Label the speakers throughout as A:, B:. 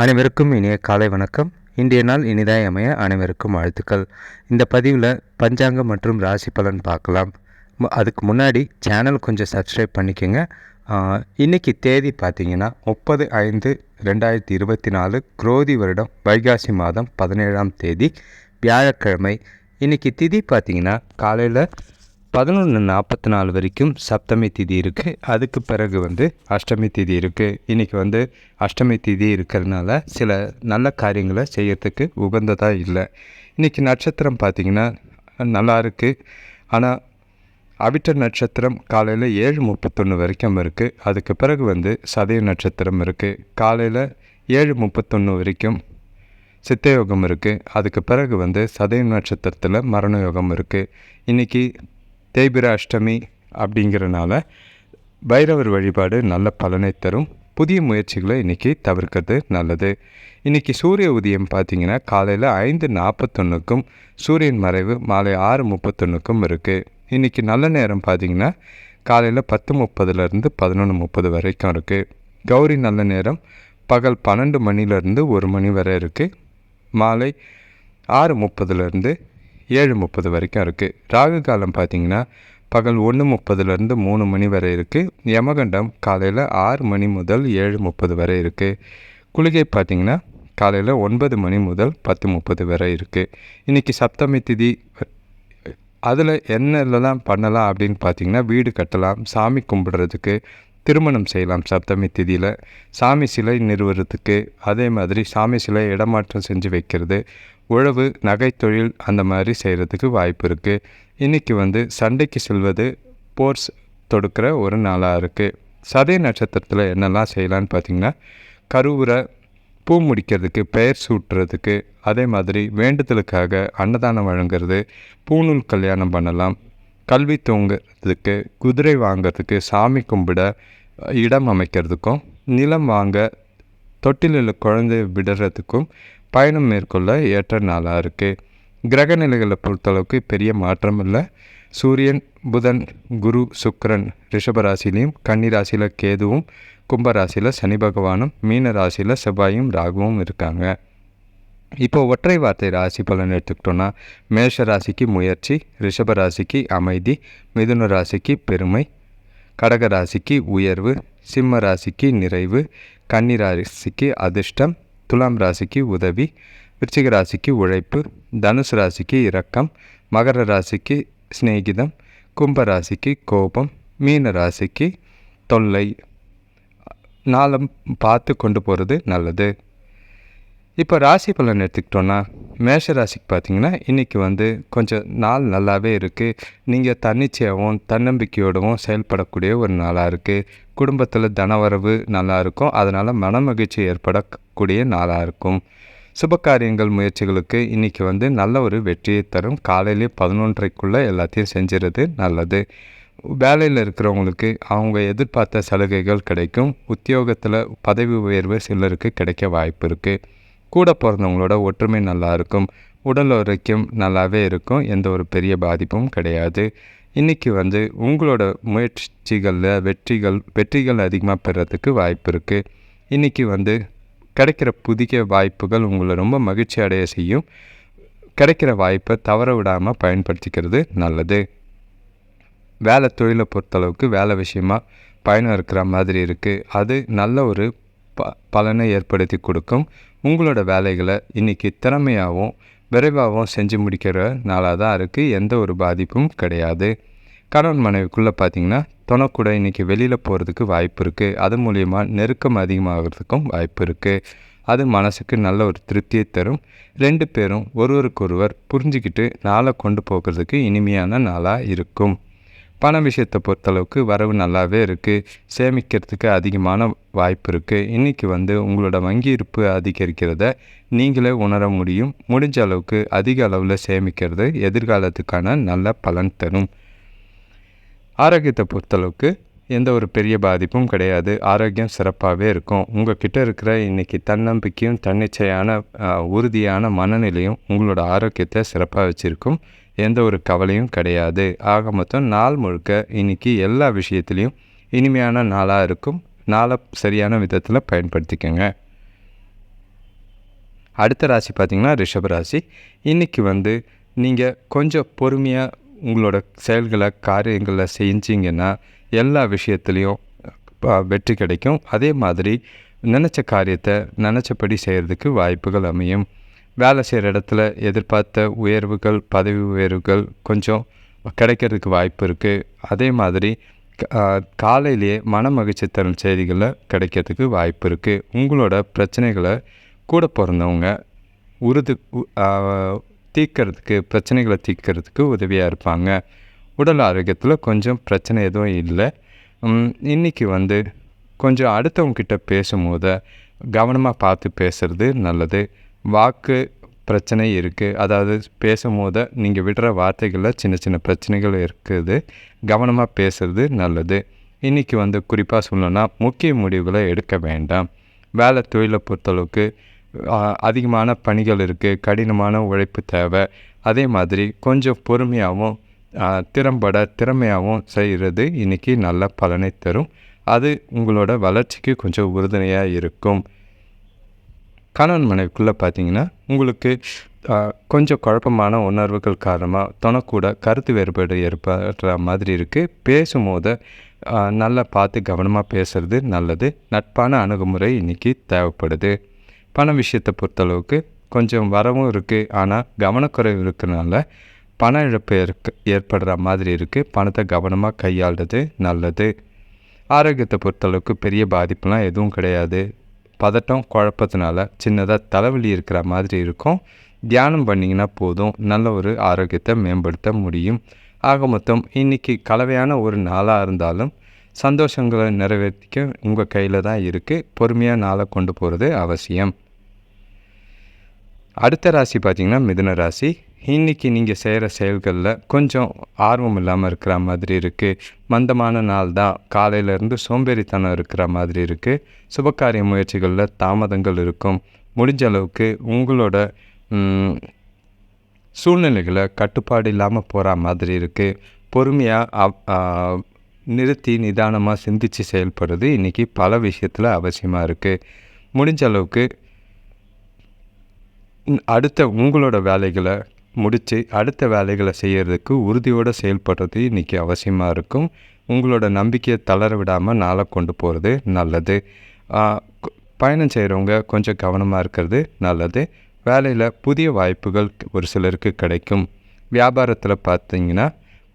A: அனைவருக்கும் இனிய காலை வணக்கம். இன்றைய நாள் இனிதாய் அமைய அனைவருக்கும் வாழ்த்துக்கள். இந்த பதிவில் பஞ்சாங்கம் மற்றும் ராசி பலன் பார்க்கலாம். அதுக்கு முன்னாடி சேனல் கொஞ்சம் சப்ஸ்கிரைப் பண்ணிக்கோங்க. இன்றைக்கி இன்னைக்கு தேதி பார்த்தீங்கன்னா முப்பது ஐந்து ரெண்டாயிரத்தி இருபத்தி நாலு குரோதி வருடம் வைகாசி மாதம் பதினேழாம் தேதி வியாழக்கிழமை. இன்னைக்கு திதி பார்த்திங்கன்னா காலையில் பதினொன்று நாற்பத்தி நாலு வரைக்கும் சப்தமி திதி இருக்குது அதுக்கு பிறகு வந்து அஷ்டமி திதி இருக்குது இன்றைக்கி வந்து அஷ்டமி திதி இருக்கிறதுனால சில நல்ல காரியங்களை செய்யறதுக்கு உகந்ததாக இல்லை. இன்றைக்கி நட்சத்திரம் பார்த்திங்கன்னா நல்லா இருக்குது ஆனால் அவிட்ட நட்சத்திரம் காலையில் ஏழு முப்பத்தொன்று வரைக்கும் இருக்குது அதுக்கு பிறகு வந்து சதய நட்சத்திரம் இருக்குது காலையில் ஏழு முப்பத்தொன்று வரைக்கும் சித்தயோகம் இருக்குது அதுக்கு பிறகு வந்து சதய நட்சத்திரத்தில் மரண யோகம் இருக்குது இன்றைக்கி தேய்பிர அஷ்டமி அப்படிங்கிறனால பைரவர் வழிபாடு நல்ல பலனை தரும். புதிய முயற்சிகளை இன்றைக்கி தவிர்க்கிறது நல்லது. இன்றைக்கி சூரிய உதயம் பார்த்தீங்கன்னா காலையில் ஐந்து நாற்பத்தொன்றுக்கும் சூரியன் மறைவு மாலை ஆறு முப்பத்தொன்றுக்கும் இருக்குது இன்றைக்கி நல்ல நேரம் பார்த்தீங்கன்னா காலையில் பத்து முப்பதுலேருந்து பதினொன்று முப்பது வரைக்கும் இருக்குது கௌரி நல்ல நேரம் பகல் பன்னெண்டு மணிலேருந்து ஒரு மணி வரை இருக்குது மாலை ஆறு முப்பதுலேருந்து ஏழு முப்பது வரைக்கும் இருக்குது ராகு காலம் பார்த்திங்கன்னா பகல் ஒன்று முப்பதுலேருந்து மூணு மணி வரை இருக்குது யமகண்டம் காலையில் ஆறு மணி முதல் ஏழு முப்பது வரை இருக்குது குளிகை பார்த்திங்கன்னா காலையில் ஒன்பது மணி முதல் பத்து முப்பது வரை இருக்குது இன்றைக்கி சப்தமி திதி அதில் என்னெல்லாம் பண்ணலாம் அப்படின்னு பார்த்தீங்கன்னா வீடு கட்டலாம் சாமி கும்பிட்றதுக்கு திருமணம் செய்யலாம் சப்தமி திதியில். சாமி சிலை நிறுவனத்துக்கு அதே மாதிரி சாமி சிலை இடமாற்றம் செஞ்சு வைக்கிறது. உழவு நகைத்தொழில் அந்த மாதிரி செய்கிறதுக்கு வாய்ப்பு இருக்குது இன்றைக்கி வந்து சண்டைக்கு செல்வது போர்ஸ் தொடுக்கிற ஒரு நாளாக இருக்குது சதய நட்சத்திரத்தில் என்னெல்லாம் செய்யலான்னு பார்த்திங்கன்னா கருவுரை பூ முடிக்கிறதுக்கு பெயர் சூட்டுறதுக்கு அதே மாதிரி வேண்டுதலுக்காக அன்னதானம் வழங்குறது பூநூல் கல்யாணம் பண்ணலாம். கல்வி தூங்குறதுக்கு குதிரை வாங்குறதுக்கு சாமி கும்பிட இடம் அமைக்கிறதுக்கும் நிலம் வாங்க தொட்டிலில் குழந்தை விடுறதுக்கும் பயணம் மேற்கொள்ள ஏற்ற நாளாக இருக்குது கிரக நிலைகளை பொறுத்தளவுக்கு பெரிய மாற்றம் இல்லை சூரியன் புதன் குரு சுக்ரன் ரிஷபராசிலையும் கன்னிராசியில் கேதுவும் கும்பராசியில் சனி பகவானும் மீன ராசியில் செவ்வாயும் ராகுவும் இருக்காங்க. இப்போ ஒற்றை வார்த்தை ராசி பலன் எடுத்துக்கிட்டோன்னா மேஷ ராசிக்கு முயற்சி ரிஷப ராசிக்கு அமைதி மிதுன ராசிக்கு பெருமை கடக ராசிக்கு உயர்வு சிம்ம ராசிக்கு நிறைவு கன்னி ராசிக்கு அதிர்ஷ்டம் துலாம் ராசிக்கு உதவி விருச்சிக ராசிக்கு உழைப்பு தனுசு ராசிக்கு இரக்கம் மகர ராசிக்கு சிநேகிதம் கும்ப ராசிக்கு கோபம் மீன ராசிக்கு தொல்லை நாளம் பார்த்து கொண்டு போகிறது நல்லது. இப்போ ராசி பலன் எடுத்துக்கிட்டோன்னா மேஷ ராசிக்கு பார்த்தீங்கன்னா இன்றைக்கி வந்து கொஞ்சம் நாள் நல்லாவே இருக்குது நீங்கள் தன்னிச்சையாகவும் தன்னம்பிக்கையோடவும் செயல்படக்கூடிய ஒரு நாளாக இருக்குது குடும்பத்தில் தனவரவு நல்லாயிருக்கும் அதனால் மனமகிழ்ச்சி ஏற்படக்கூடிய நாளாக இருக்கும். சுப காரியங்கள் முயற்சிகளுக்கு இன்றைக்கி வந்து நல்ல ஒரு வெற்றியை தரும். காலையிலே பதினொன்றைக்குள்ளே எல்லாத்தையும் செஞ்சுறது நல்லது. வேலையில் இருக்கிறவங்களுக்கு அவங்க எதிர்பார்த்த சலுகைகள் கிடைக்கும். உத்தியோகத்தில் பதவி உயர்வு சிலருக்கு கிடைக்க வாய்ப்பு இருக்குது கூட பிறந்தவங்களோட ஒற்றுமை நல்லா இருக்கும் உடல் ஆரோக்கியம் நல்லாவே இருக்கும் எந்த ஒரு பெரிய பாதிப்பும் கிடையாது. இன்றைக்கி வந்து உங்களோட முயற்சிகளில் வெற்றிகள் வெற்றிகள் அதிகமாக பெறத்துக்கு வாய்ப்பு இருக்குது இன்றைக்கி வந்து கிடைக்கிற புதிய வாய்ப்புகள் உங்களை ரொம்ப மகிழ்ச்சி அடைய செய்யும். கிடைக்கிற வாய்ப்பை தவற விடாமல் பயன்படுத்திக்கிறது நல்லது. வேலை தொழிலை பொறுத்தளவுக்கு வேலை விஷயமா பயணம் இருக்கிற மாதிரி இருக்குது அது நல்ல ஒரு ப பலனை ஏற்படுத்தி கொடுக்கும். உங்களோட வேலைகளை இன்றைக்கி திறமையாகவும் விரைவாகவும் செஞ்சு முடிக்கிற நாளாக தான் இருக்குது எந்த ஒரு பாதிப்பும் கிடையாது. கணவன் மனைவிக்குள்ளே பார்த்தீங்கன்னா துணைக்கூட இன்றைக்கி வெளியில் போகிறதுக்கு வாய்ப்பு இருக்குது அது மூலயமா நெருக்கம் அதிகமாகிறதுக்கும் வாய்ப்பு இருக்குது அது மனசுக்கு நல்ல ஒரு திருப்தியை தரும். ரெண்டு பேரும் ஒருவருக்கொருவர் புரிஞ்சுக்கிட்டு நாளை கொண்டு போகிறதுக்கு இனிமையான நாளாக இருக்கும். பண விஷயத்தை பொறுத்தளவுக்கு வரவு நல்லாவே இருக்குது சேமிக்கிறதுக்கு அதிகமான வாய்ப்பு இருக்குது இன்றைக்கி வந்து உங்களோட வங்கி இருப்பு அதிகரிக்கிறத நீங்களே உணர முடியும். முடிஞ்ச அளவுக்கு அதிக அளவில் சேமிக்கிறது எதிர்காலத்துக்கான நல்ல பலன் தரும். ஆரோக்கியத்தை பொறுத்தளவுக்கு எந்த ஒரு பெரிய பாதிப்பும் கிடையாது. ஆரோக்கியம் சிறப்பாகவே இருக்கும். உங்கள் கிட்டே இருக்கிற இன்றைக்கி தன்னம்பிக்கையும் தன்னிச்சையான உறுதியான மனநிலையும் உங்களோட ஆரோக்கியத்தை சிறப்பாக வச்சுருக்கும். எந்த ஒரு கவலையும் கிடையாது. ஆக மொத்தம் நாள் முழுக்க இன்றைக்கி எல்லா விஷயத்துலேயும் இனிமையான நாளாக இருக்கும். நாளை சரியான விதத்தில் பயன்படுத்திக்கங்க. அடுத்த ராசி பார்த்திங்கன்னா ரிஷப ராசி. இன்றைக்கி வந்து நீங்கள் கொஞ்சம் பொறுமையாக உங்களோட செயல்களை காரியங்களை செஞ்சிங்கன்னா எல்லா விஷயத்துலேயும் வெற்றி கிடைக்கும். அதே மாதிரி நினச்ச காரியத்தை நினச்சபடி செய்கிறதுக்கு வாய்ப்புகள் அமையும். வேலை செய்கிற இடத்துல எதிர்பார்த்த உயர்வுகள் பதவி உயர்வுகள் கொஞ்சம் கிடைக்கிறதுக்கு வாய்ப்பு இருக்குது அதே மாதிரி க- காலையிலேயே மன மகிழ்ச்சி தரும் செய்திகளை கிடைக்கிறதுக்கு வாய்ப்பு இருக்குது உங்களோட பிரச்சனைகளை கூட பிறந்தவங்க உருது உ- தீர்க்கறதுக்கு பிரச்சனைகளை தீர்க்கறதுக்கு உதவியாக இருப்பாங்க. உடல் ஆரோக்கியத்தில் கொஞ்சம் பிரச்சனை எதுவும் இல்லை. இன்றைக்கி வந்து கொஞ்சம் அடுத்தவங்கக்கிட்ட பேசும்போது கவனமாக பார்த்து பேசுறது நல்லது. வாக்கு பிரச்சனை இருக்குது அதாவது பேசும்போது நீங்கள் விடுற வார்த்தைகளில் சின்ன சின்ன பிரச்சனைகள் இருக்குது. கவனமாக பேசுறது நல்லது. இன்றைக்கி வந்து குறிப்பாக சொல்லணும்னா முக்கிய முடிவுகளை எடுக்க வேண்டாம். வேலை தொழிலை பொறுத்தளவுக்கு அதிகமான பணிகள் இருக்குது கடினமான உழைப்பு தேவை. அதே மாதிரி கொஞ்சம் பொறுமையாகவும் திறம்பட திறமையாகவும் செய்கிறது இன்றைக்கி நல்ல பலனை தரும். அது உங்களோட வளர்ச்சிக்கு கொஞ்சம் உறுதுணையாக இருக்கும். கணவன் மனைவிக்குள்ளே பார்த்தீங்கன்னா உங்களுக்கு கொஞ்சம் குழப்பமான உணர்வுகள் காரணமாக தனக்கூட கருத்து வேறுபாடு ஏற்படுற மாதிரி இருக்குது பேசும்போது நல்லா பார்த்து கவனமாக பேசுறது நல்லது. நட்பான அணுகுமுறை இன்றைக்கி தேவைப்படுது. பண விஷயத்தை பொறுத்தளவுக்கு கொஞ்சம் வரவும் இருக்குது ஆனால் கவனக்குறைவு இருக்கிறனால பண இழப்பு ஏற்க ஏற்படுற மாதிரி இருக்குது பணத்தை கவனமாக கையாளுறது நல்லது. ஆரோக்கியத்தை பொறுத்தளவுக்கு பெரிய பாதிப்புலாம் எதுவும் கிடையாது. பதட்டம் குழப்பத்தினால சின்னதாக தலைவலி இருக்கிற மாதிரி இருக்கும். தியானம் பண்ணிங்கன்னா போதும். நல்ல ஒரு ஆரோக்கியத்தை மேம்படுத்த முடியும். ஆக மொத்தம் இன்றைக்கி கலவையான ஒரு நாளாக இருந்தாலும் சந்தோஷங்களை நிறைவேற்றிக்க உங்கள் கையில் தான் இருக்குது பொறுமையாக நாளை கொண்டு போகிறது அவசியம். அடுத்த ராசி பார்த்திங்கன்னா மிதுன ராசி. இன்றைக்கி நீங்கள் செய்கிற செயல்களில் கொஞ்சம் ஆர்வம் இல்லாமல் இருக்கிற மாதிரி இருக்குது மந்தமான நாள் தான் காலையிலேருந்து சோம்பேறித்தனம் இருக்கிற மாதிரி இருக்குது சுபகாரிய முயற்சிகளில் தாமதங்கள் இருக்கும். முடிஞ்ச அளவுக்கு உங்களோட சூழ்நிலைகளை கட்டுப்பாடு இல்லாமல் போகிற மாதிரி இருக்குது பொறுமையாக நிறுத்தி நிதானமாக சிந்தித்து செயல்படுறது இன்றைக்கி பல விஷயத்தில் அவசியமாக இருக்குது முடிஞ்ச அளவுக்கு அடுத்த உங்களோட வேலைகளை முடித்து அடுத்த வேலைகளை செய்கிறதுக்கு உறுதியோடு செயல்படுறது இன்றைக்கி அவசியமாக இருக்கும். உங்களோட நம்பிக்கையை தளர விடாமல் நாளை கொண்டு போகிறது நல்லது. பயணம் செய்கிறவங்க கொஞ்சம் கவனமாக இருக்கிறது நல்லது. வேலையில் புதிய வாய்ப்புகள் ஒரு சிலருக்கு கிடைக்கும். வியாபாரத்தில் பார்த்தீங்கன்னா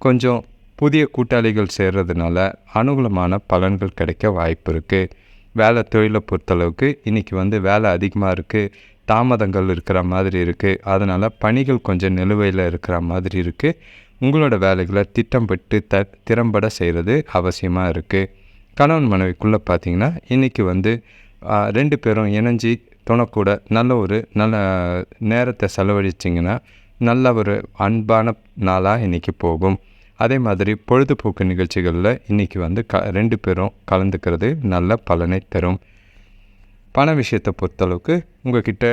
A: கொஞ்சம் புதிய கூட்டாளிகள் சேர்றதுனால அனுகூலமான பலன்கள் கிடைக்க வாய்ப்பு இருக்குது வேலை தொழிலை பொறுத்தளவுக்கு இன்றைக்கி வந்து வேலை அதிகமாக இருக்குது தாமதங்கள் இருக்கிற மாதிரி இருக்குது அதனால் பணிகள் கொஞ்சம் நிலுவையில் இருக்கிற மாதிரி இருக்குது உங்களோட வேலைகளை திட்டமிட்டு த திறம்பட செய்கிறது அவசியமாக இருக்குது கணவன் மனைவிக்குள்ளே பார்த்தீங்கன்னா இன்றைக்கி வந்து ரெண்டு பேரும் இணைஞ்சி துணக்கூட நல்ல ஒரு நல்ல நேரத்தை செலவழிச்சிங்கன்னா நல்ல ஒரு அன்பான நாளாக இன்றைக்கி போகும். அதே மாதிரி பொழுதுபோக்கு நிகழ்ச்சிகளில் இன்றைக்கி வந்து க ரெண்டு பேரும் கலந்துக்கிறது நல்ல பலனை தரும். பண விஷயத்தை பொறுத்தளவுக்கு உங்ககிட்ட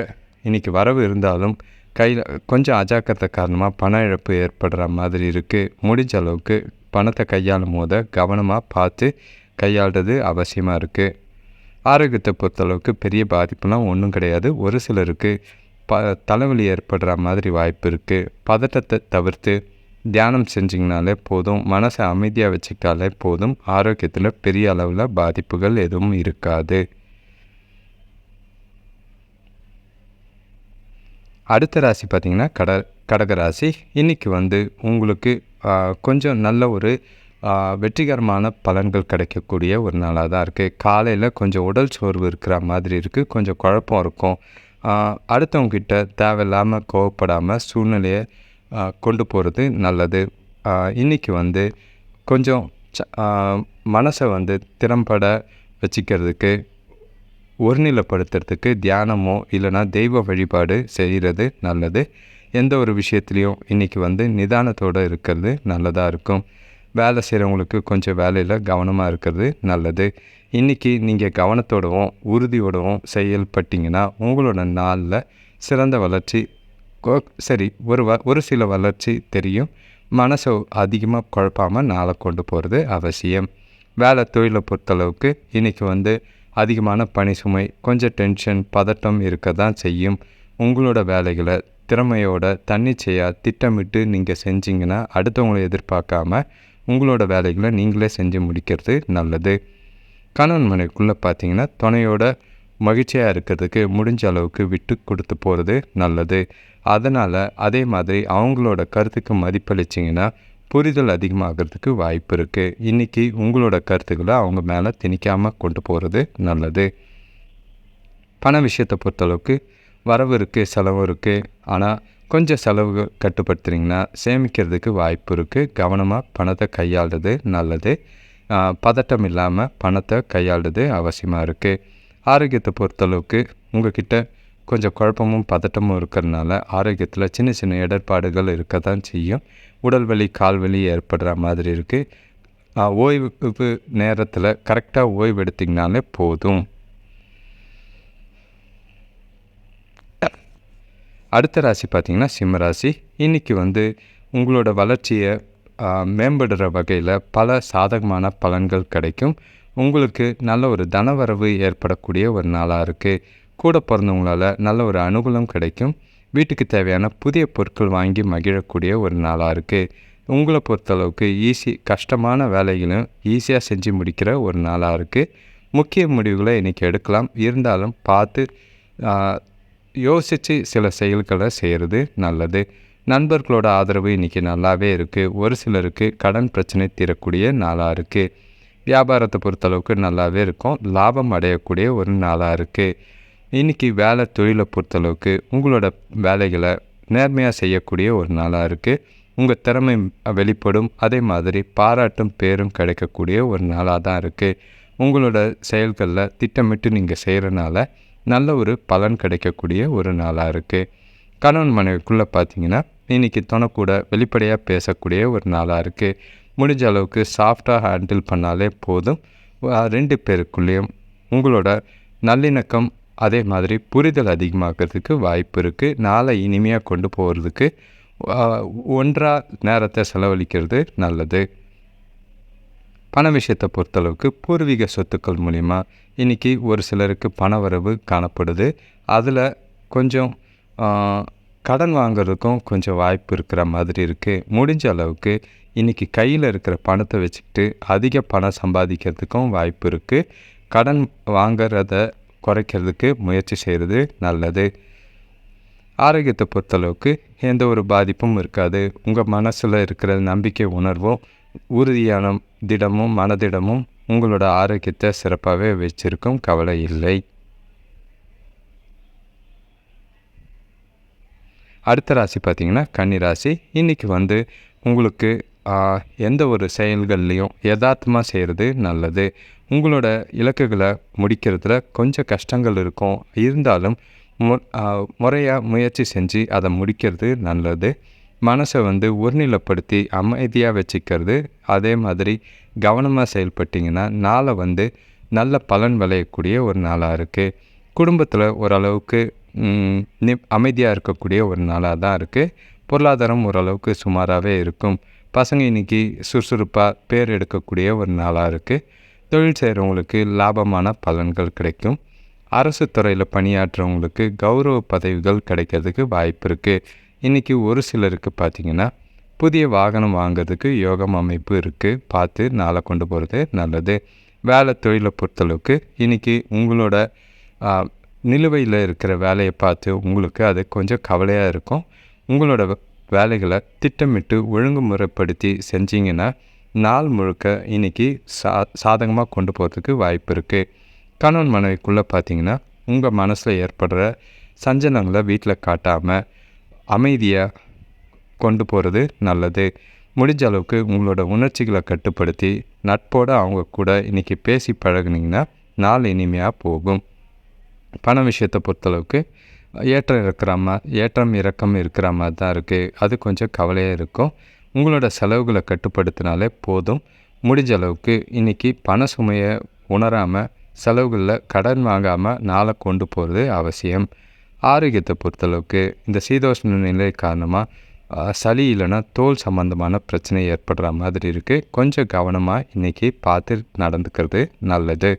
A: இன்றைக்கி வரவு இருந்தாலும் கையில் கொஞ்சம் அஜாக்கிரதை காரணமாக பண இழப்பு ஏற்படுற மாதிரி இருக்குது முடிஞ்ச அளவுக்கு பணத்தை கையாளும் போத கவனமாக பார்த்து கையாளுறது அவசியமாக இருக்குது ஆரோக்கியத்தை பொறுத்தளவுக்கு பெரிய பாதிப்புலாம் ஒன்றும் கிடையாது. ஒரு சிலருக்கு ப தலைவலி ஏற்படுற மாதிரி வாய்ப்பு இருக்குது பதட்டத்தை தவிர்த்து தியானம் செஞ்சிங்கனாலே போதும். மனசை அமைதியாக வச்சுக்கிட்டாலே போதும். ஆரோக்கியத்தில் பெரிய அளவில் பாதிப்புகள் எதுவும் இருக்காது. அடுத்த ராசி பார்த்திங்கன்னா கட கடக ராசி. இன்றைக்கி வந்து உங்களுக்கு கொஞ்சம் நல்ல ஒரு வெற்றிகரமான பலன்கள் கிடைக்கக்கூடிய ஒரு நாளாக தான் இருக்குது காலையில் கொஞ்சம் உடல் சோர்வு இருக்கிற மாதிரி இருக்குது கொஞ்சம் குழப்பம் இருக்கும். அடுத்தவங்கக்கிட்ட தேவையில்லாமல் கோவப்படாமல் சூழ்நிலையை கொண்டு போகிறது நல்லது. இன்றைக்கி இன்னைக்கு வந்து கொஞ்சம் ச- மனசை வந்து திறம்பட வச்சுக்கிறதுக்கு ஒருநிலைப்படுத்துறதுக்கு தியானமோ இல்லைன்னா தெய்வ வழிபாடு செய்கிறது நல்லது. எந்த ஒரு விஷயத்துலையும் இன்றைக்கி வந்து நிதானத்தோடு இருக்கிறது நல்லதாக இருக்கும். வேலை செய்கிறவங்களுக்கு கொஞ்சம் வேலையில் கவனமாக இருக்கிறது நல்லது. இன்றைக்கி நீங்கள் கவனத்தோடவும் உறுதியோடவும் செயல்பட்டிங்கன்னா உங்களோட நாளில் சிறந்த வளர்ச்சி சரி ஒரு வ ஒரு சில வளர்ச்சி தெரியும். மனசை அதிகமாக குழப்பாமல் நாளை கொண்டு போகிறது அவசியம். வேலை தொழிலை பொறுத்தளவுக்கு இன்றைக்கி வந்து அதிகமான பணி சுமை கொஞ்சம் டென்ஷன் பதட்டம் இருக்க தான் செய்யும். உங்களோட வேலைகளை திறமையோட தன்னிச்சையாக திட்டமிட்டு நீங்கள் செஞ்சிங்கன்னா அடுத்தவங்களை எதிர்பார்க்காம உங்களோட வேலைகளை நீங்களே செஞ்சு முடிக்கிறது நல்லது. கணவன் மனைவிக்குள்ளே பார்த்தீங்கன்னா துணையோட மகிழ்ச்சியாக இருக்கிறதுக்கு முடிஞ்ச அளவுக்கு விட்டு கொடுத்து போகிறது நல்லது. அதனால் அதே மாதிரி அவங்களோட கருத்துக்கு மதிப்பளிச்சிங்கன்னா புரிதல் அதிகமாகிறதுக்கு வாய்ப்பு இருக்குது இன்றைக்கி உங்களோட கருத்துக்களை அவங்க மேலே திணிக்காமல் கொண்டு போகிறது நல்லது. பண விஷயத்தை பொறுத்தளவுக்கு வரவு இருக்குது செலவு இருக்குது ஆனால் கொஞ்சம் செலவு கட்டுப்படுத்துகிறீங்கன்னா சேமிக்கிறதுக்கு வாய்ப்பு இருக்குது கவனமாக பணத்தை கையாளுறது நல்லது. பதட்டம் இல்லாமல் பணத்தை கையாளுறது அவசியமாக இருக்குது ஆரோக்கியத்தை பொறுத்தளவுக்கு உங்கள்கிட்ட கொஞ்சம் குழப்பமும் பதட்டமும் இருக்கிறதுனால ஆரோக்கியத்தில் சின்ன சின்ன இடர்பாடுகள் இருக்க தான் செய்யும். உடல் வலி கால் வலி ஏற்படுற மாதிரி இருக்குது ஓய்வு நேரத்தில் கரெக்டாக ஓய்வு எடுத்திங்கனாலே போதும். அடுத்த ராசி பார்த்திங்கன்னா சிம்ம ராசி. இன்றைக்கி வந்து உங்களோட வளர்ச்சியை மேம்படுற வகையில் பல சாதகமான பலன்கள் கிடைக்கும். உங்களுக்கு நல்ல ஒரு தனவரவு ஏற்படக்கூடிய ஒரு நாளாக இருக்குது கூட பிறந்தவங்களால் நல்ல ஒரு அனுகூலம் கிடைக்கும். வீட்டுக்கு தேவையான புதிய பொருட்கள் வாங்கி மகிழக்கூடிய ஒரு நாளாக இருக்குது உங்களை பொறுத்தளவுக்கு ஈஸி கஷ்டமான வேலைகளும் ஈஸியாக செஞ்சு முடிக்கிற ஒரு நாளாக இருக்குது முக்கிய முடிவுகளை இன்றைக்கி எடுக்கலாம். இருந்தாலும் பார்த்து யோசித்து சில செயல்களை செய்கிறது நல்லது. நண்பர்களோட ஆதரவு இன்றைக்கி நல்லாவே இருக்குது ஒரு சிலருக்கு கடன் பிரச்சனை தீரக்கூடிய நாளாக இருக்குது வியாபாரத்தை பொறுத்தளவுக்கு நல்லாவே இருக்கும். லாபம் அடையக்கூடிய ஒரு நாளாக இருக்குது இன்றைக்கி வேலை தொழிலை பொறுத்தளவுக்கு உங்களோட வேலைகளை நேர்மையாக செய்யக்கூடிய ஒரு நாளாக இருக்குது உங்கள் திறமை வெளிப்படும். அதே மாதிரி பாராட்டும் பேரும் கிடைக்கக்கூடிய ஒரு நாளாக தான் இருக்குது உங்களோட செயல்களில் திட்டமிட்டு நீங்கள் செய்கிறனால நல்ல ஒரு பலன் கிடைக்கக்கூடிய ஒரு நாளாக இருக்குது கணவன் மனைவிக்குள்ளே பார்த்தீங்கன்னா இன்றைக்கி துணைக்கூட வெளிப்படையாக பேசக்கூடிய ஒரு நாளாக இருக்குது முடிஞ்ச அளவுக்கு சாஃப்டாக ஹேண்டில் பண்ணாலே போதும். ரெண்டு பேருக்குள்ளேயும் உங்களோட நல்லிணக்கம் அதே மாதிரி புரிதல் அதிகமாகிறதுக்கு வாய்ப்பு இருக்குது நாளை இனிமையாக கொண்டு போகிறதுக்கு ஒன்றா நேரத்தை செலவழிக்கிறது நல்லது. பண விஷயத்தை பொறுத்தளவுக்கு பூர்வீக சொத்துக்கள் மூலிமா இன்றைக்கி ஒரு சிலருக்கு பண வரவு காணப்படுது. அதில் கொஞ்சம் கடன் வாங்குறதுக்கும் கொஞ்சம் வாய்ப்பு இருக்கிற மாதிரி இருக்குது முடிஞ்ச அளவுக்கு இன்றைக்கி கையில் இருக்கிற பணத்தை வச்சுக்கிட்டு அதிக பணம் சம்பாதிக்கிறதுக்கும் வாய்ப்பு இருக்குது கடன் வாங்கிறத குறைக்கிறதுக்கு முயற்சி செய்கிறது நல்லது. ஆரோக்கியத்தை பொறுத்தளவுக்கு எந்த ஒரு பாதிப்பும் இருக்காது. உங்கள் மனசில் இருக்கிற நம்பிக்கை உணர்வும் உறுதியான திடமும் மனதிடமும் உங்களோட ஆரோக்கியத்தை சிறப்பாகவே வச்சிருக்கும் கவலை இல்லை. அடுத்த ராசி பார்த்திங்கன்னா கன்னி ராசி. இன்றைக்கி வந்து உங்களுக்கு எந்த ஒரு செயல்கள்லேயும் யதார்த்தமாக செய்கிறது நல்லது. உங்களோட இலக்குகளை முடிக்கிறதுல கொஞ்சம் கஷ்டங்கள் இருக்கும். இருந்தாலும் மு முறையாக முயற்சி செஞ்சு அதை முடிக்கிறது நல்லது. மனசை வந்து ஒருநிலைப்படுத்தி அமைதியாக வச்சுக்கிறது. அதே மாதிரி கவனமாக செயல்பட்டிங்கன்னா நாளை வந்து நல்ல பலன் விளையக்கூடிய ஒரு நாளாக இருக்குது குடும்பத்தில் ஓரளவுக்கு நி அமைதியாக இருக்கக்கூடிய ஒரு நாளாக தான் இருக்குது பொருளாதாரம் ஓரளவுக்கு சுமாராகவே இருக்கும். பசங்க இன்றைக்கி சுறுசுறுப்பாக பேர் எடுக்கக்கூடிய ஒரு நாளாக இருக்குது தொழில் செய்கிறவங்களுக்கு லாபமான பலன்கள் கிடைக்கும். அரசு துறையில் பணியாற்றுறவங்களுக்கு கௌரவ பதவிகள் கிடைக்கிறதுக்கு வாய்ப்பு இருக்குது இன்றைக்கி ஒரு சிலருக்கு பார்த்திங்கன்னா புதிய வாகனம் வாங்கிறதுக்கு யோகம் அமைப்பு இருக்குது பார்த்து நாளை கொண்டு போகிறது நல்லது. வேலை தொழிலை பொறுத்தளவுக்கு இன்றைக்கி உங்களோட நிலுவையில் இருக்கிற வேலையை பார்த்து உங்களுக்கு அது கொஞ்சம் கவலையாக இருக்கும். உங்களோட வேலைகளை திட்டமிட்டு ஒழுங்குமுறைப்படுத்தி செஞ்சிங்கன்னா நாள் முழுக்க இன்றைக்கி சா சாதகமாக கொண்டு போகிறதுக்கு வாய்ப்பு இருக்குது கணவன் மனைவிக்குள்ளே பார்த்தீங்கன்னா உங்கள் மனசில் ஏற்படுற சஞ்சலங்களை வீட்டில் காட்டாமல் அமைதியாக கொண்டு போகிறது நல்லது. முடிஞ்ச அளவுக்கு உங்களோட உணர்ச்சிகளை கட்டுப்படுத்தி நட்போடு அவங்க கூட இன்றைக்கி பேசி பழகுனீங்கன்னா நாள் இனிமையாக போகும். பண விஷயத்தை பொறுத்தளவுக்கு ஏற்றம் இறக்குற மாதிரி ஏற்றம் இறக்கம் இருக்கிற மாதிரி தான் இருக்குது அது கொஞ்சம் கவலையாக இருக்கும். உங்களோட செலவுகளை கட்டுப்படுத்தினாலே போதும். முடிஞ்ச அளவுக்கு இன்றைக்கி பண சுமையை உணராமல் செலவுகளில் கடன் வாங்காமல் நாளை கொண்டு போகிறது அவசியம். ஆரோக்கியத்தை பொறுத்தளவுக்கு இந்த சீதோஷ்ண நிலை காரணமாக சளி இல்லைன்னா தோல் சம்மந்தமான பிரச்சனை ஏற்படுற மாதிரி இருக்குது கொஞ்சம் கவனமாக இன்றைக்கி பார்த்து நடந்துக்கிறது நல்லது.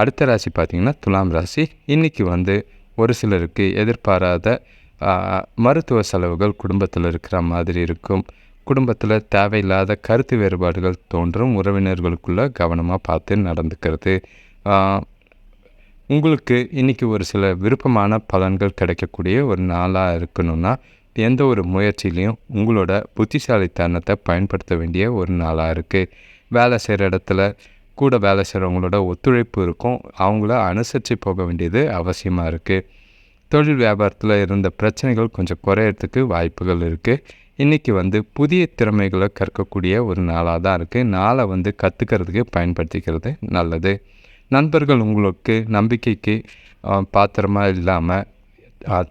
A: அடுத்த ராசி பார்த்திங்கன்னா துலாம் ராசி. இன்றைக்கி வந்து ஒரு சிலருக்கு எதிர்பாராத மருத்துவ செலவுகள் குடும்பத்தில் இருக்கிற மாதிரி இருக்கும். குடும்பத்தில் தேவையில்லாத கருத்து வேறுபாடுகள் தோன்றும். உறவினர்களுக்குள்ளே கவனமாக பார்த்து நடந்துக்கிறது. உங்களுக்கு இன்றைக்கி ஒரு சில விருப்பமான பலன்கள் கிடைக்கக்கூடிய ஒரு நாளாக இருக்கணும்னா எந்த ஒரு முயற்சியிலையும் உங்களோட புத்திசாலித்தனத்தை பயன்படுத்த வேண்டிய ஒரு நாளாக இருக்குது வேலை செய்கிற இடத்துல கூட வேலை செய்கிறவங்களோட ஒத்துழைப்பு இருக்கும். அவங்கள அனுசரித்து போக வேண்டியது அவசியமாக இருக்குது தொழில் வியாபாரத்தில் இருந்த பிரச்சனைகள் கொஞ்சம் குறையறதுக்கு வாய்ப்புகள் இருக்குது இன்றைக்கி வந்து புதிய திறமைகளை கற்கக்கூடிய ஒரு நாளாக தான் இருக்குது நாளை வந்து கற்றுக்கிறதுக்கு பயன்படுத்திக்கிறது நல்லது. நண்பர்கள் உங்களுக்கு நம்பிக்கைக்கு பாத்திரமாக இல்லாமல்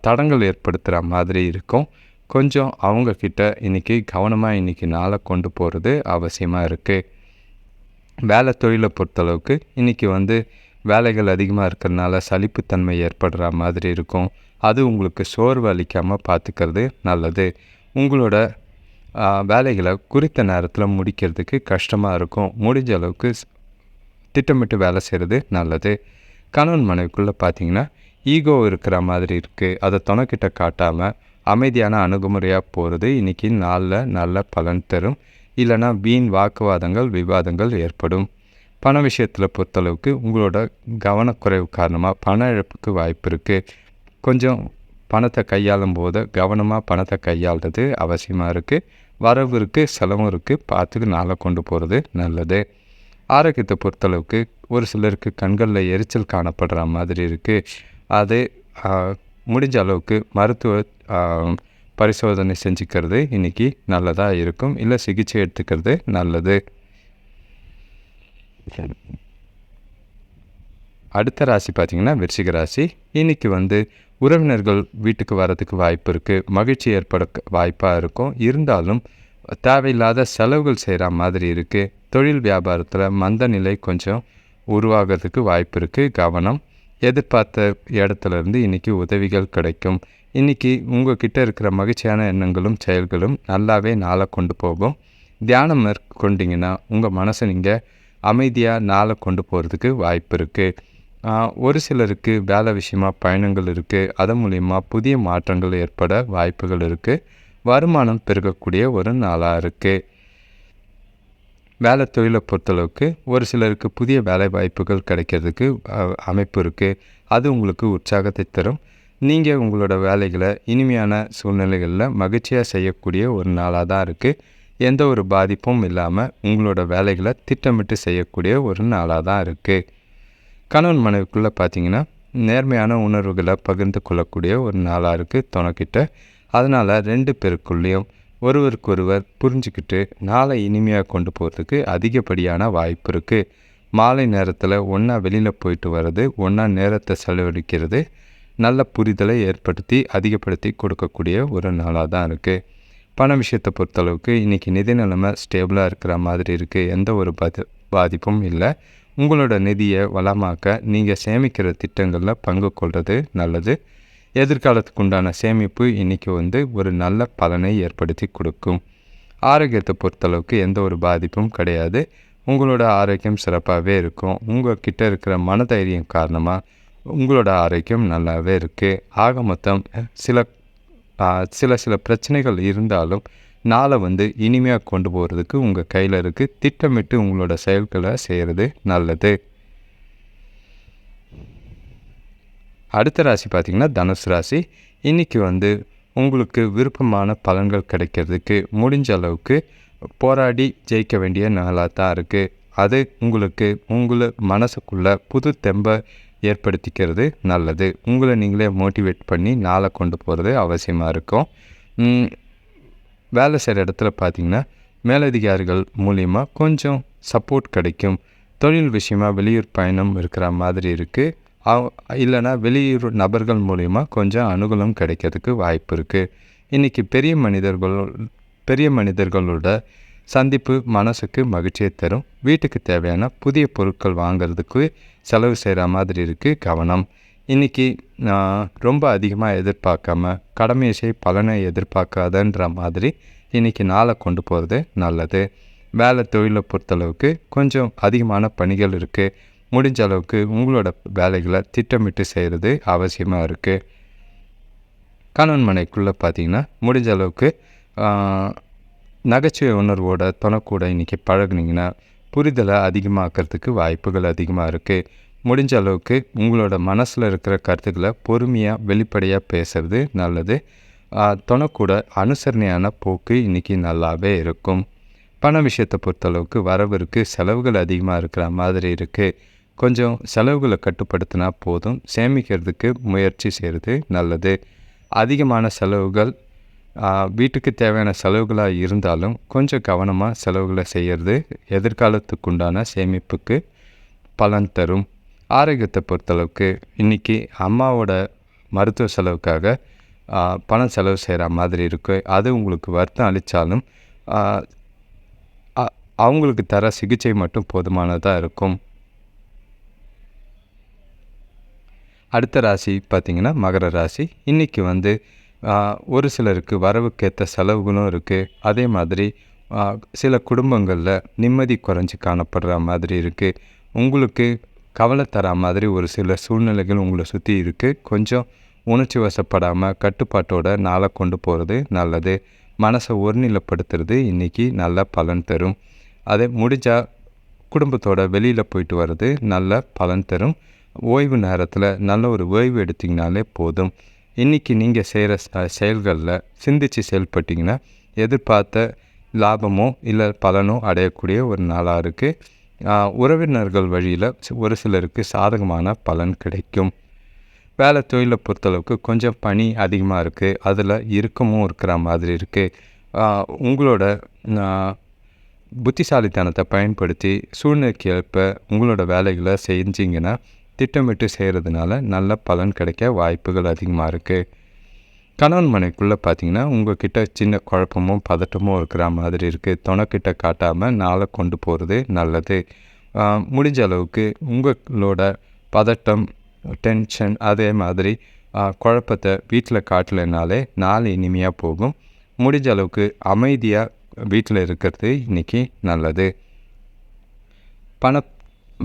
A: தடங்கள் ஏற்படுத்துகிற மாதிரி இருக்கும். கொஞ்சம் அவங்கக்கிட்ட இன்றைக்கி கவனமாக இன்றைக்கி நாளை கொண்டு போகிறது அவசியமாக இருக்குது வேலை தொழிலை பொறுத்தளவுக்கு இன்றைக்கி வந்து வேலைகள் அதிகமாக இருக்கிறதுனால சலிப்புத்தன்மை ஏற்படுற மாதிரி இருக்கும். அது உங்களுக்கு சோர்வு அளிக்காமல் பார்த்துக்கிறது நல்லது. உங்களோட வேலைகளை குறித்த நேரத்தில் முடிக்கிறதுக்கு கஷ்டமாக இருக்கும். முடிஞ்ச அளவுக்கு ஸ்- திட்டமிட்டு வேலை செய்கிறது நல்லது. கணவன் மனைவிக்குள்ளே பார்த்தீங்கன்னா ஈகோ இருக்கிற மாதிரி இருக்குது அதை துணைக்கிட்ட காட்டாமல் அமைதியான அணுகுமுறையாக போகிறது இன்றைக்கி நாளில் நல்ல பலன் தரும். இல்லைன்னா வீண் வாக்குவாதங்கள் விவாதங்கள் ஏற்படும். பண விஷயத்தில் பொறுத்தளவுக்கு உங்களோட கவனக்குறைவு காரணமாக பண இழப்புக்கு வாய்ப்பு இருக்குது கொஞ்சம் பணத்தை கையாளும் போது கவனமாக பணத்தை கையாளுறது அவசியமாக இருக்குது வரவு இருக்குது செலவும் இருக்குது பார்த்துக்கு நாளை கொண்டு போகிறது நல்லது. ஆரோக்கியத்தை பொறுத்தளவுக்கு ஒரு சிலருக்கு கண்களில் எரிச்சல் காணப்படுற மாதிரி இருக்குது அது முடிஞ்ச அளவுக்கு மருத்துவ பரிசோதனை செஞ்சுக்கிறது இன்றைக்கி நல்லதாக இருக்கும் இல்லை சிகிச்சை எடுத்துக்கிறது நல்லது. அடுத்த ராசி பார்த்திங்கன்னா விருச்சிக ராசி. இன்றைக்கி வந்து உறவினர்கள் வீட்டுக்கு வரதுக்கு வாய்ப்பு இருக்குது மகிழ்ச்சி ஏற்பட வாய்ப்பாக இருக்கும். இருந்தாலும் தேவையில்லாத செலவுகள் செய்கிற மாதிரி இருக்குது தொழில் வியாபாரத்தில் மந்த நிலை கொஞ்சம் உருவாகிறதுக்கு வாய்ப்பு இருக்குது கவனம். எதிர்பார்த்த இடத்துல இருந்து இன்றைக்கி உதவிகள் கிடைக்கும். இன்றைக்கி உங்ககிட்ட இருக்கிற மகிழ்ச்சியான எண்ணங்களும் செயல்களும் நல்லாவே நாளை கொண்டு போகும். தியானம் மேற்கொண்டிங்கன்னா உங்கள் மனசை நீங்கள் அமைதியாக நாளை கொண்டு போகிறதுக்கு வாய்ப்பு இருக்குது ஒரு சிலருக்கு வேலை விஷயமா பயணங்கள் இருக்குது அதன் மூலிமா புதிய மாற்றங்கள் ஏற்பட வாய்ப்புகள் இருக்குது வருமானம் பெருகக்கூடிய ஒரு நாளாக இருக்குது வேலை தொழிலை பொறுத்தளவுக்கு ஒரு சிலருக்கு புதிய வேலை வாய்ப்புகள் கிடைக்கிறதுக்கு அமைப்பு இருக்குது அது உங்களுக்கு உற்சாகத்தை தரும். நீங்கள் உங்களோட வேலைகளை இனிமையான சூழ்நிலைகளில் மகிழ்ச்சியாக செய்யக்கூடிய ஒரு நாளாக தான் இருக்குது எந்த ஒரு பாதிப்பும் இல்லாமல் உங்களோட வேலைகளை திட்டமிட்டு செய்யக்கூடிய ஒரு நாளாக தான் இருக்குது கணவன் மனைவிக்குள்ளே பார்த்தீங்கன்னா நேர்மையான உணர்வுகளை பகிர்ந்து கொள்ளக்கூடிய ஒரு நாளாக இருக்குது துணைக்கிட்ட. அதனால் ரெண்டு பேருக்குள்ளேயும் ஒருவருக்கொருவர் புரிஞ்சுக்கிட்டு நாளை இனிமையாக கொண்டு போகிறதுக்கு அதிகப்படியான வாய்ப்பு இருக்குது மாலை நேரத்தில் ஒன்றா வெளியில் போயிட்டு வர்றது ஒன்றா நேரத்தை செலவழிக்கிறது நல்ல புரிதலை ஏற்படுத்தி அதிகப்படுத்தி கொடுக்கக்கூடிய ஒரு நாளாக தான் இருக்குது பண விஷயத்தை பொறுத்தளவுக்கு இன்றைக்கி நிதி நிலைமை ஸ்டேபிளாக இருக்கிற மாதிரி இருக்குது எந்த ஒரு பாதி பாதிப்பும் இல்லை. உங்களோட நிதியை வளமாக்க நீங்கள் சேமிக்கிற திட்டங்களில் பங்கு கொள்வது நல்லது. எதிர்காலத்துக்கு உண்டான சேமிப்பு இன்றைக்கி வந்து ஒரு நல்ல பலனை ஏற்படுத்தி கொடுக்கும். ஆரோக்கியத்தை பொறுத்தளவுக்கு எந்த ஒரு பாதிப்பும் கிடையாது. உங்களோட ஆரோக்கியம் சிறப்பாகவே இருக்கும். உங்கள் கிட்டே இருக்கிற மனதைரியம் காரணமாக உங்களோட ஆரோக்கியம் நல்லாவே இருக்குது ஆக மொத்தம் சில சில சில பிரச்சனைகள் இருந்தாலும் நாளை வந்து இனிமையாக கொண்டு போகிறதுக்கு உங்கள் கையில் இருக்குது திட்டமிட்டு உங்களோட செயல்களை செய்கிறது நல்லது. அடுத்த ராசி பார்த்திங்கன்னா தனுசு ராசி. இன்றைக்கி வந்து உங்களுக்கு விருப்பமான பலன்கள் கிடைக்கிறதுக்கு முடிஞ்ச அளவுக்கு போராடி ஜெயிக்க வேண்டிய நாளாக தான் இருக்குது அது உங்களுக்கு உங்களை மனசுக்குள்ளே புது தெம்பை ஏற்படுத்திக்கிறது நல்லது. உங்களை நீங்களே மோட்டிவேட் பண்ணி நாளை கொண்டு போகிறது அவசியமாக இருக்கும். வேலை செய்கிற இடத்துல பார்த்தீங்கன்னா மேலதிகாரிகள் மூலிமா கொஞ்சம் சப்போர்ட் கிடைக்கும். தொழில் விஷயமா வெளியூர் பயணம் இருக்கிற மாதிரி இருக்குது இல்லைன்னா வெளியூர் நபர்கள் மூலிமா கொஞ்சம் அனுகூலம் கிடைக்கிறதுக்கு வாய்ப்பு இருக்குது இன்றைக்கி பெரிய மனிதர்கள் பெரிய மனிதர்களோட சந்திப்பு மனசுக்கு மகிழ்ச்சியை தரும். வீட்டுக்கு தேவையான புதிய பொருட்கள் வாங்குறதுக்கு செலவு செய்கிற மாதிரி இருக்குது கவனம். இன்றைக்கி நான் ரொம்ப அதிகமாக எதிர்பார்க்காம கடமையை செய் பலனை எதிர்பார்க்காதன்ற மாதிரி இன்றைக்கி நாளை கொண்டு போகிறது நல்லது. வேலை தொழிலை பொறுத்தளவுக்கு கொஞ்சம் அதிகமான பணிகள் இருக்குது முடிஞ்ச அளவுக்கு உங்களோட வேலைகளை திட்டமிட்டு செய்கிறது அவசியமாக இருக்குது கணவன் மனைக்குள்ளே பார்த்தீங்கன்னா முடிஞ்ச அளவுக்கு நகைச்சுவை உணர்வோட துணக்கூட இன்றைக்கி பழகுனீங்கன்னா புரிதலை அதிகமாக்கிறதுக்கு வாய்ப்புகள் அதிகமாக இருக்குது முடிஞ்ச அளவுக்கு உங்களோட மனசில் இருக்கிற கருத்துக்களை பொறுமையாக வெளிப்படையாக பேசுகிறது நல்லது. துணக்கூட அனுசரணையான போக்கு இன்றைக்கி நல்லாவே இருக்கும். பண விஷயத்தை பொறுத்தளவுக்கு வரவிற்கு செலவுகள் அதிகமாக இருக்கிற மாதிரி இருக்குது கொஞ்சம் செலவுகளை கட்டுப்படுத்தினா போதும் சேமிக்கிறதுக்கு முயற்சி செய்கிறது நல்லது. அதிகமான செலவுகள் வீட்டுக்கு தேவையான செலவுகளாக இருந்தாலும் கொஞ்சம் கவனமாக செலவுகளை செய்கிறது எதிர்காலத்துக்குண்டான சேமிப்புக்கு பலன் தரும். ஆரோக்கியத்தை பொறுத்தளவுக்கு இன்றைக்கி அம்மாவோட மருத்துவ செலவுக்காக பணம் செலவு செய்கிற மாதிரி இருக்குது அது உங்களுக்கு வருத்தம் அளித்தாலும் அவங்களுக்கு தர சிகிச்சை மட்டும் போதுமானதாக இருக்கும். அடுத்த ராசி பார்த்திங்கன்னா மகர ராசி. இன்றைக்கி வந்து ஒரு சிலருக்கு வரவுக்கேற்ற செலவுகளும் இருக்குது அதே மாதிரி சில குடும்பங்களில் நிம்மதி குறைஞ்சி காணப்படுற மாதிரி இருக்குது உங்களுக்கு கவலை தர மாதிரி ஒரு சில சூழ்நிலைகள் உங்களை சுற்றி இருக்குது கொஞ்சம் உணர்ச்சி வசப்படாமல் கட்டுப்பாட்டோட நாளை கொண்டு போகிறது நல்லது. மனசை ஒருநிலைப்படுத்துறது இன்றைக்கி நல்ல பலன் தரும். அதே முடிஞ்சால் குடும்பத்தோட வெளியில் போயிட்டு வர்றது நல்ல பலன் தரும். ஓய்வு நேரத்தில் நல்ல ஒரு ஓய்வு எடுத்திங்கனாலே போதும். இன்றைக்கி நீங்கள் செய்கிற செயல்களில் சிந்தித்து செயல்பட்டிங்கன்னா எதிர்பார்த்த லாபமோ இல்லை பலனோ அடையக்கூடிய ஒரு நாளாக இருக்குது உறவினர்கள் வழியில் ஒரு சிலருக்கு சாதகமான பலன் கிடைக்கும். வேலை தொழிலை பொறுத்தளவுக்கு கொஞ்சம் பணி அதிகமாக இருக்குது அதில் இறுக்கமும் இருக்கிற மாதிரி இருக்குது உங்களோட புத்திசாலித்தனத்தை பயன்படுத்தி சூழ்நிலைக்கு ஏற்ப உங்களோட வேலைகளை செஞ்சிங்கன்னா திட்டமிட்டு செய்கிறதுனால நல்ல பலன் கிடைக்க வாய்ப்புகள் அதிகமாக இருக்குது கணவன் மனைக்குள்ளே பார்த்தீங்கன்னா உங்ககிட்ட சின்ன குழப்பமும் பதட்டமும் இருக்கிற மாதிரி இருக்குது துணைக்கிட்ட காட்டாமல் நாளை கொண்டு போகிறது நல்லது. முடிஞ்ச அளவுக்கு உங்களோட பதட்டம் டென்ஷன் அதே மாதிரி குழப்பத்தை வீட்டில் காட்டலைனாலே நாள் இனிமையாக போகும். முடிஞ்ச அளவுக்கு அமைதியாக வீட்டில் இருக்கிறது இன்றைக்கி நல்லது. பண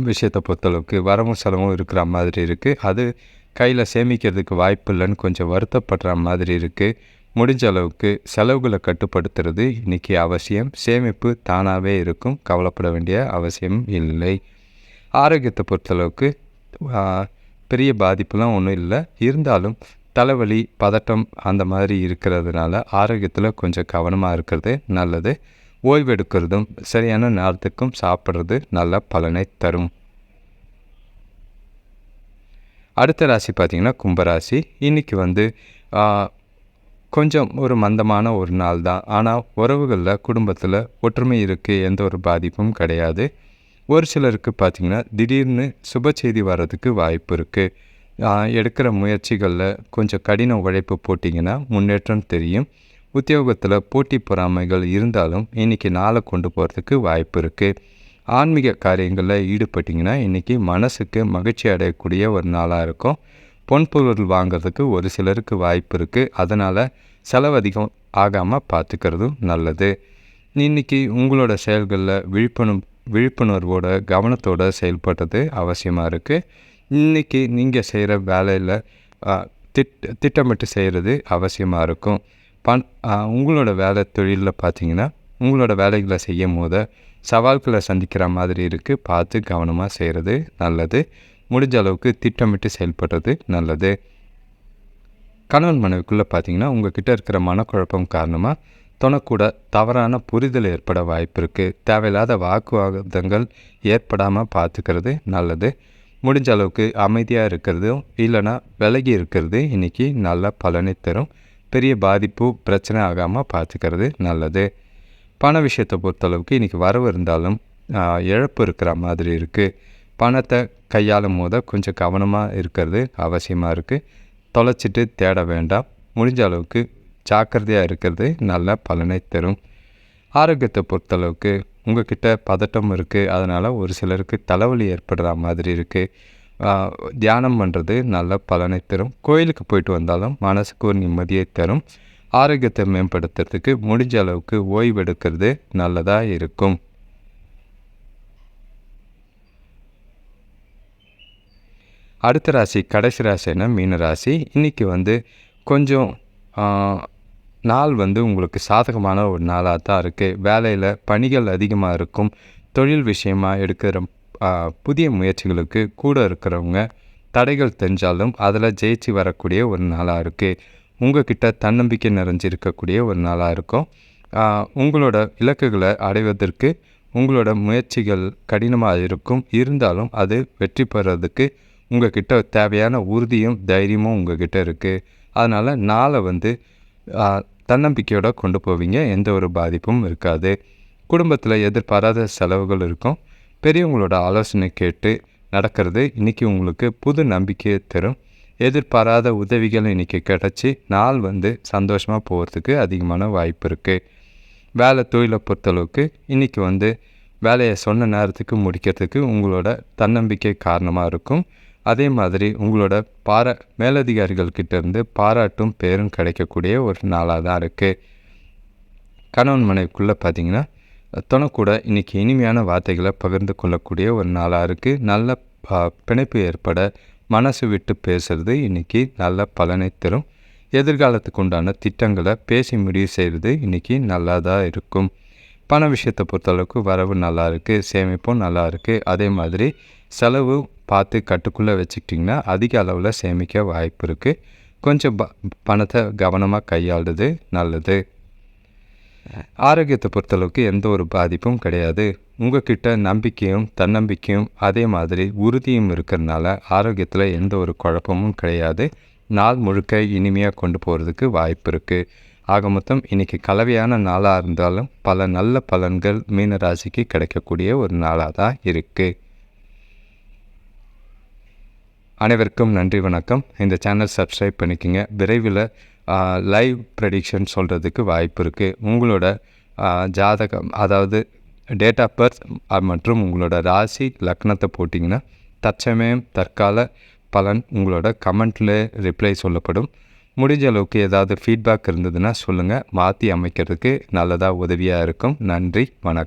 A: விஷயத்தை பொறுத்தளவுக்கு வரவும் செலவும் இருக்கிற மாதிரி இருக்குது அது கையில் சேமிக்கிறதுக்கு வாய்ப்பு இல்லைன்னு கொஞ்சம் வருத்தப்படுற மாதிரி இருக்குது முடிஞ்ச அளவுக்கு செலவுகளை கட்டுப்படுத்துறது இன்றைக்கி அவசியம். சேமிப்பு தானாகவே இருக்கும். கவலைப்பட வேண்டிய அவசியம் இல்லை. ஆரோக்கியத்தை பொறுத்தளவுக்கு பெரிய பாதிப்புலாம் ஒன்றும் இல்லை. இருந்தாலும் தலைவலி பதட்டம் அந்த மாதிரி இருக்கிறதுனால ஆரோக்கியத்தில் கொஞ்சம் கவனமாக இருக்கிறது நல்லது. ஓய்வு எடுக்கிறதும் சரியான நேரத்துக்கும் சாப்பிட்றது நல்ல பலனை தரும். அடுத்த ராசி பார்த்திங்கன்னா கும்பராசி. இன்றைக்கி வந்து கொஞ்சம் ஒரு மந்தமான ஒரு நாள் தான். ஆனால் உறவுகளில் குடும்பத்தில் ஒற்றுமை இருக்குது எந்த ஒரு பாதிப்பும் கிடையாது. ஒரு சிலருக்கு பார்த்திங்கன்னா திடீர்னு சுப செய்தி வர்றதுக்கு வாய்ப்பு இருக்குது எடுக்கிற முயற்சிகளில் கொஞ்சம் கடின உழைப்பு போட்டிங்கன்னா முன்னேற்றம் தெரியும். உத்தியோகத்தில் போட்டி பொறாமைகள் இருந்தாலும் இன்றைக்கி நாளை கொண்டு போகிறதுக்கு வாய்ப்பு இருக்குது ஆன்மீக காரியங்களில் ஈடுபட்டிங்கன்னா இன்றைக்கி மனசுக்கு மகிழ்ச்சி அடையக்கூடிய ஒரு நாளாக இருக்கும். பொன் பொருள் வாங்கிறதுக்கு ஒரு சிலருக்கு வாய்ப்பு இருக்குது அதனால் செலவு அதிகம் ஆகாமல் பார்த்துக்கிறதும் நல்லது. இன்றைக்கி உங்களோட செயல்களில் விழிப்புணர்வு விழிப்புணர்வோட கவனத்தோடு செயல்படுறது அவசியமாக இருக்குது இன்றைக்கி நீங்கள் செய்கிற வேலையில் திட் திட்டமிட்டு செய்கிறது அவசியமாக இருக்கும். பண் உங்களோட வேலை தொழிலில் பார்த்தீங்கன்னா உங்களோட வேலைகளை செய்யும் போது சவால்களை சந்திக்கிற மாதிரி இருக்குது பார்த்து கவனமாக செய்கிறது நல்லது. முடிஞ்ச அளவுக்கு திட்டமிட்டு செயல்படுறது நல்லது. கணவன் மனைவிக்குள்ளே பார்த்தீங்கன்னா உங்ககிட்ட இருக்கிற மனக்குழப்பம் காரணமாக துணக்கூட தவறான புரிதல் ஏற்பட வாய்ப்பு இருக்குது தேவையில்லாத வாக்குவாதங்கள் ஏற்படாமல் பார்த்துக்கிறது நல்லது. முடிஞ்ச அளவுக்கு அமைதியாக இருக்கிறதும் இல்லைனா விலகி இருக்கிறது இன்றைக்கி நல்ல பலனை தரும். பெரிய பாதிப்பு பிரச்சனை ஆகாமல் பார்த்துக்கிறது நல்லது. பண விஷயத்தை பொறுத்தளவுக்கு இன்றைக்கி வரவு இருந்தாலும் இழப்பு இருக்கிற மாதிரி இருக்குது பணத்தை கையாளும் போது கொஞ்சம் கவனமாக இருக்கிறது அவசியமாக இருக்குது தொலைச்சிட்டு தேட வேண்டாம். முடிஞ்ச அளவுக்கு ஜாக்கிரதையாக இருக்கிறது நல்ல பலனை தரும். ஆரோக்கியத்தை பொறுத்தளவுக்கு உங்கள்கிட்ட பதட்டம் இருக்குது அதனால் ஒரு சிலருக்கு தலைவலி ஏற்படுற மாதிரி இருக்குது தியானம் பண்ணுறது நல்ல பலனை தரும். கோயிலுக்கு போயிட்டு வந்தாலும் மனசுக்கு ஒரு நிம்மதியை தரும். ஆரோக்கியத்தை மேம்படுத்துறதுக்கு முடிஞ்ச அளவுக்கு ஓய்வெடுக்கிறது நல்லதாக இருக்கும். அடுத்த ராசி கடைசி ராசினா மீன ராசி. இன்றைக்கி வந்து கொஞ்சம் நாள் வந்து உங்களுக்கு சாதகமான ஒரு நாளாக தான் இருக்குது வேலையில் பணிகள் அதிகமாக இருக்கும். தொழில் விஷயமாக எடுக்கிற புதிய முயற்சிகளுக்கு கூட இருக்கிறவங்க தடைகள் தெரிஞ்சாலும் அதில் ஜெயிச்சு வரக்கூடிய ஒரு நாளாக இருக்குது உங்கள்கிட்ட தன்னம்பிக்கை நிறைஞ்சிருக்கக்கூடிய ஒரு நாளாக இருக்கும். உங்களோட இலக்குகளை அடைவதற்கு உங்களோட முயற்சிகள் கடினமாக இருக்கும். இருந்தாலும் அது வெற்றி பெறதுக்கு உங்கள்கிட்ட தேவையான உறுதியும் தைரியமும் உங்கள்கிட்ட இருக்குது அதனால் நாளை வந்து தன்னம்பிக்கையோடு கொண்டு போவீங்க. எந்த ஒரு பாதிப்பும் இருக்காது. குடும்பத்தில் எதிர்பாராத செலவுகள் இருக்கும். பெரியவங்களோட ஆலோசனை கேட்டு நடக்கிறது இன்றைக்கி உங்களுக்கு புது நம்பிக்கையை தரும். எதிர்பாராத உதவிகள் இன்றைக்கி கிடச்சி நாள் வந்து சந்தோஷமாக போகிறதுக்கு அதிகமான வாய்ப்பு இருக்குது வேலை தொழிலை பொறுத்தளவுக்கு இன்றைக்கி வந்து வேலையை சொன்ன நேரத்துக்கு முடிக்கிறதுக்கு உங்களோட தன்னம்பிக்கை காரணமாக இருக்கும். அதே மாதிரி உங்களோட பாரா மேலதிகாரிகள் பாராட்டும் பேரும் கிடைக்கக்கூடிய ஒரு நாளாக தான் இருக்குது கணவன் மனைவிக்குள்ளே பார்த்தீங்கன்னா துணை கூட இன்றைக்கி இனிமையான வார்த்தைகளை பகிர்ந்து கொள்ளக்கூடிய ஒரு நாளாக இருக்குது நல்ல ப பிணைப்பு ஏற்பட மனசு விட்டு பேசுறது இன்றைக்கி நல்ல பலனை தரும். எதிர்காலத்துக்கு உண்டான திட்டங்களை பேசி முடிவு செய்கிறது இன்றைக்கி நல்லா தான் இருக்கும். பண விஷயத்தை பொறுத்தளவுக்கு வரவு நல்லா இருக்குது சேமிப்பும் நல்லா இருக்குது அதே மாதிரி செலவு பார்த்து கட்டுக்குள்ளே வச்சுக்கிட்டிங்கன்னா அதிக அளவில் சேமிக்க வாய்ப்பு இருக்குது கொஞ்சம் ப பணத்தை கவனமாக கையாளுறது நல்லது. ஆரோக்கியத்தை பொறுத்தளவுக்கு எந்த ஒரு பாதிப்பும் கிடையாது. உங்ககிட்ட நம்பிக்கையும் தன்னம்பிக்கையும் அதே மாதிரி உறுதியும் இருக்கிறதுனால ஆரோக்கியத்தில் எந்த ஒரு குழப்பமும் கிடையாது. நாள் முழுக்க இனிமையாக கொண்டு போகிறதுக்கு வாய்ப்பு இருக்குது ஆக மொத்தம் இன்றைக்கி கலவையான நாளாக இருந்தாலும் பல நல்ல பலன்கள் மீனராசிக்கு கிடைக்கக்கூடிய ஒரு நாளாக தான் இருக்குது அனைவருக்கும் நன்றி வணக்கம். இந்த சேனல் சப்ஸ்கிரைப் பண்ணிக்கோங்க. விரைவில் லைவ் ப்ரெடிக்ஷன் சொல்கிறதுக்கு வாய்ப்பு இருக்குது உங்களோட ஜாதகம் அதாவது டேட் ஆஃப் பர்த் மற்றும் உங்களோட ராசி லக்னத்தை போட்டிங்கன்னா தற்சமயம் தற்கால பலன் உங்களோட கமெண்ட்டில் ரிப்ளை சொல்லப்படும். முடிஞ்ச அளவுக்கு ஏதாவது ஃபீட்பேக் இருந்ததுன்னா சொல்லுங்கள் மாற்றி அமைக்கிறதுக்கு நல்லதாக உதவியாக இருக்கும். நன்றி வணக்கம்.